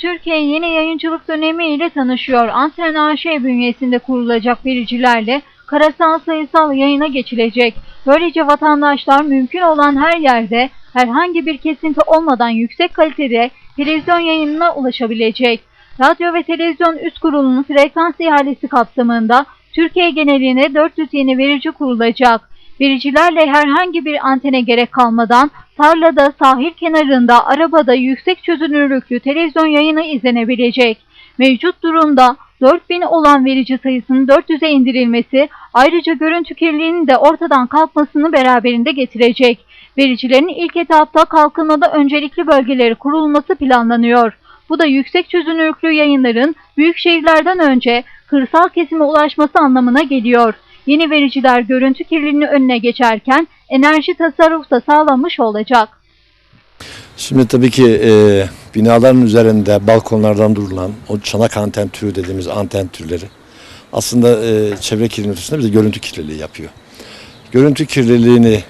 Türkiye yeni yayıncılık dönemi ile tanışıyor. Antren AŞ bünyesinde kurulacak vericilerle karasal sayısal yayına geçilecek. Böylece vatandaşlar mümkün olan her yerde herhangi bir kesinti olmadan yüksek kalitede televizyon yayınına ulaşabilecek. Radyo ve Televizyon Üst Kurulu'nun frekans ihalesi kapsamında Türkiye genelinde 400 yeni verici kurulacak. Vericilerle herhangi bir antene gerek kalmadan tarlada, sahil kenarında, arabada yüksek çözünürlüklü televizyon yayını izlenebilecek. Mevcut durumda 4000 olan verici sayısının 400'e indirilmesi ayrıca görüntü kirliliğinin de ortadan kalkmasını beraberinde getirecek. Vericilerin ilk etapta kalkınmada öncelikli bölgeleri kurulması planlanıyor. Bu da yüksek çözünürlüklü yayınların büyük şehirlerden önce kırsal kesime ulaşması anlamına geliyor. Yeni vericiler görüntü kirliliğinin önüne geçerken enerji tasarrufu da sağlanmış olacak. Şimdi tabii ki e, binaların üzerinde balkonlardan durulan o çanak anten türü dediğimiz anten türleri aslında e, çevre kirliliğinin bir de görüntü kirliliği yapıyor. Görüntü kirliliğini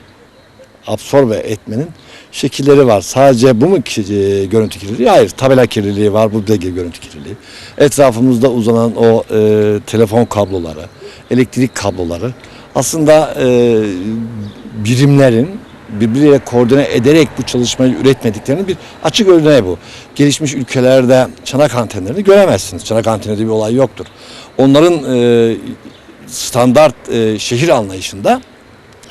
absorbe etmenin şekilleri var. Sadece bu mu ki, e, görüntü kirliliği? Hayır. Tabela kirliliği var. Bu da görüntü kirliliği. Etrafımızda uzanan o e, telefon kabloları, elektrik kabloları aslında e, birimlerin birbiriyle koordine ederek bu çalışmayı üretmediklerinin bir açık örneği bu. Gelişmiş ülkelerde çanak antenlerini göremezsiniz. Çanak anteni diye bir olay yoktur. Onların e, standart e, şehir anlayışında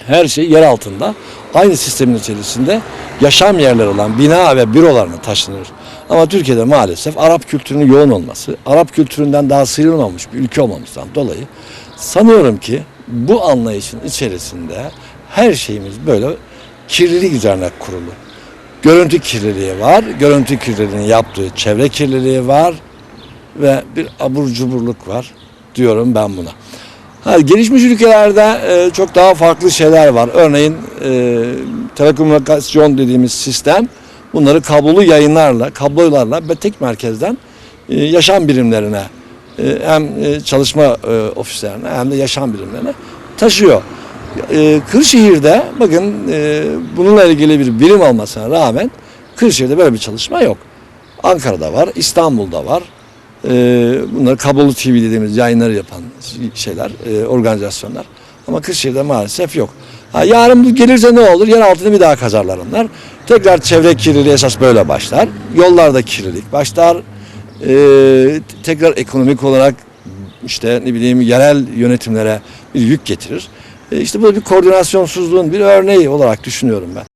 her şey yer altında aynı sistemin içerisinde yaşam yerleri olan bina ve bürolarına taşınır. Ama Türkiye'de maalesef Arap kültürünün yoğun olması, Arap kültüründen daha sıyrılmamış bir ülke olmamızdan dolayı sanıyorum ki bu anlayışın içerisinde her şeyimiz böyle kirlilik üzerine kurulu. Görüntü kirliliği var, görüntü kirliliğinin yaptığı çevre kirliliği var ve bir abur cuburluk var diyorum ben buna. Ha, gelişmiş ülkelerde e, çok daha farklı şeyler var. Örneğin e, telekomünikasyon dediğimiz sistem bunları kablolu yayınlarla, kablolarla ve tek merkezden e, yaşam birimlerine hem e, çalışma e, ofislerine hem de yaşam birimlerine taşıyor. E, Kırşehir'de bakın e, bununla ilgili bir birim olmasına rağmen Kırşehir'de böyle bir çalışma yok. Ankara'da var, İstanbul'da var. E, bunlar kablolu TV dediğimiz yayınları yapan şeyler, e, organizasyonlar. Ama Kırşehir'de maalesef yok. Ha, yarın gelirse ne olur? Yer altını bir daha kazarlar onlar. Tekrar çevre kirliliği esas böyle başlar. Yollarda kirlilik başlar. E, tekrar ekonomik olarak işte ne bileyim yerel yönetimlere bir yük getirir. E, işte bu bir koordinasyonsuzluğun bir örneği olarak düşünüyorum ben.